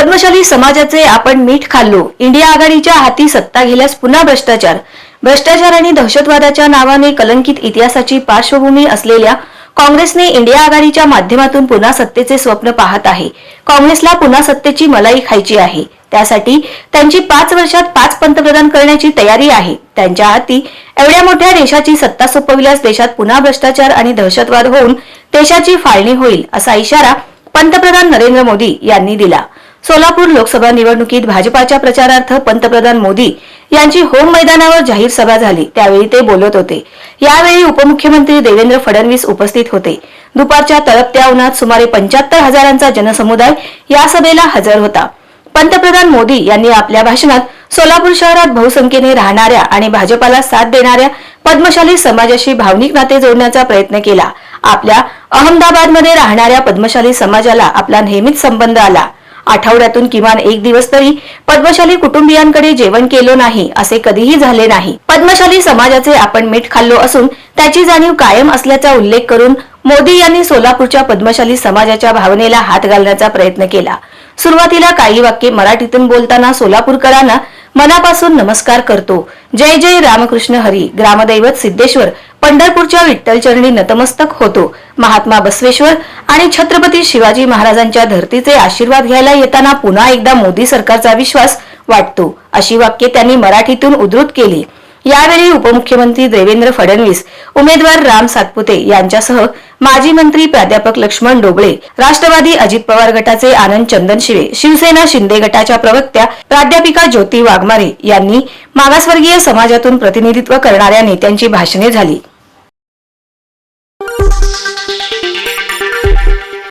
पद्मशाली समाजाचे आपण मीठ खाल्लो. इंडिया आघाडीच्या हाती सत्ता गेल्यास पुन्हा भ्रष्टाचार. भ्रष्टाचार आणि दहशतवादाच्या नावाने कलंकित इतिहासाची पार्श्वभूमी असलेल्या काँग्रेसने इंडिया आघाडीच्या माध्यमातून पुन्हा सत्तेचे स्वप्न पाहत आहे. काँग्रेसला पुन्हा सत्तेची मलाई खायची आहे. त्यासाठी त्यांची पाच वर्षात पाच पंतप्रधान करण्याची तयारी आहे. त्यांच्या हाती एवढ्या मोठ्या देशाची सत्ता सोपविल्यास देशात पुन्हा भ्रष्टाचार आणि दहशतवाद होऊन देशाची फाळणी होईल असा इशारा पंतप्रधान नरेंद्र मोदी यांनी दिला. सोलापूर लोकसभा निवडणुकीत भाजपाच्या प्रचारार्थ पंतप्रधान मोदी यांची होम मैदानावर जाहीर सभा झाली. त्यावेळी ते बोलत होते. यावेळी उपमुख्यमंत्री देवेंद्र फडणवीस उपस्थित होते. दुपारच्या तळपत्या उन्हात सुमारे पंच्याहत्तर हजारांचा जनसमुदाय या सभेला हजर होता. पंतप्रधान मोदी यांनी आपल्या भाषणात सोलापूर शहरात बहुसंख्येने राहणाऱ्या आणि भाजपाला साथ देणाऱ्या पद्मशाली समाजाशी भावनिक नाते जोडण्याचा प्रयत्न केला. आपल्या अहमदाबादमध्ये राहणाऱ्या पद्मशाली समाजाला आपला नेहमीच संबंध आला. आठवड्यातून किमान एक दिवस तरी पद्मशाली कुटुंबियांकडे जेवण केलो नाही असे कधीही झाले नाही. पद्मशाली समाजाचे आपण मीठ खाल्लो असून त्याची जाणीव कायम असल्याचा उल्लेख करून मोदी यांनी सोलापूरच्या पद्मशाली समाजाच्या भावनेला हात घालण्याचा प्रयत्न केला. सुरुवातीला काही वाक्य मराठीतून बोलताना सोलापूरकरांना मनापासून नमस्कार करतो. जय जय रामकृष्ण हरी. ग्रामदैवत सिद्धेश्वर. पंढरपूरच्या विठ्ठलचरणी नतमस्तक होतो. महात्मा बसवेश्वर आणि छत्रपती शिवाजी महाराजांच्या धर्तीचे आशीर्वाद घ्यायला येताना पुन्हा एकदा मोदी सरकारचा विश्वास वाटतो. अशी वाक्य त्यांनी मराठीतून उद्धृत केली. यावेळी उपमुख्यमंत्री देवेंद्र फडणवीस उमेदवार राम सातपुते यांच्यासह माजी मंत्री प्राध्यापक लक्ष्मण डोबळे राष्ट्रवादी अजित पवार गटाचे आनंद चंदनशिवे शिवसेना शिंदे गटाच्या प्रवक्त्या प्राध्यापिका ज्योती वाघमारे यांनी मागासवर्गीय समाजातून प्रतिनिधित्व करणाऱ्या नेत्यांची भाषणे झाली.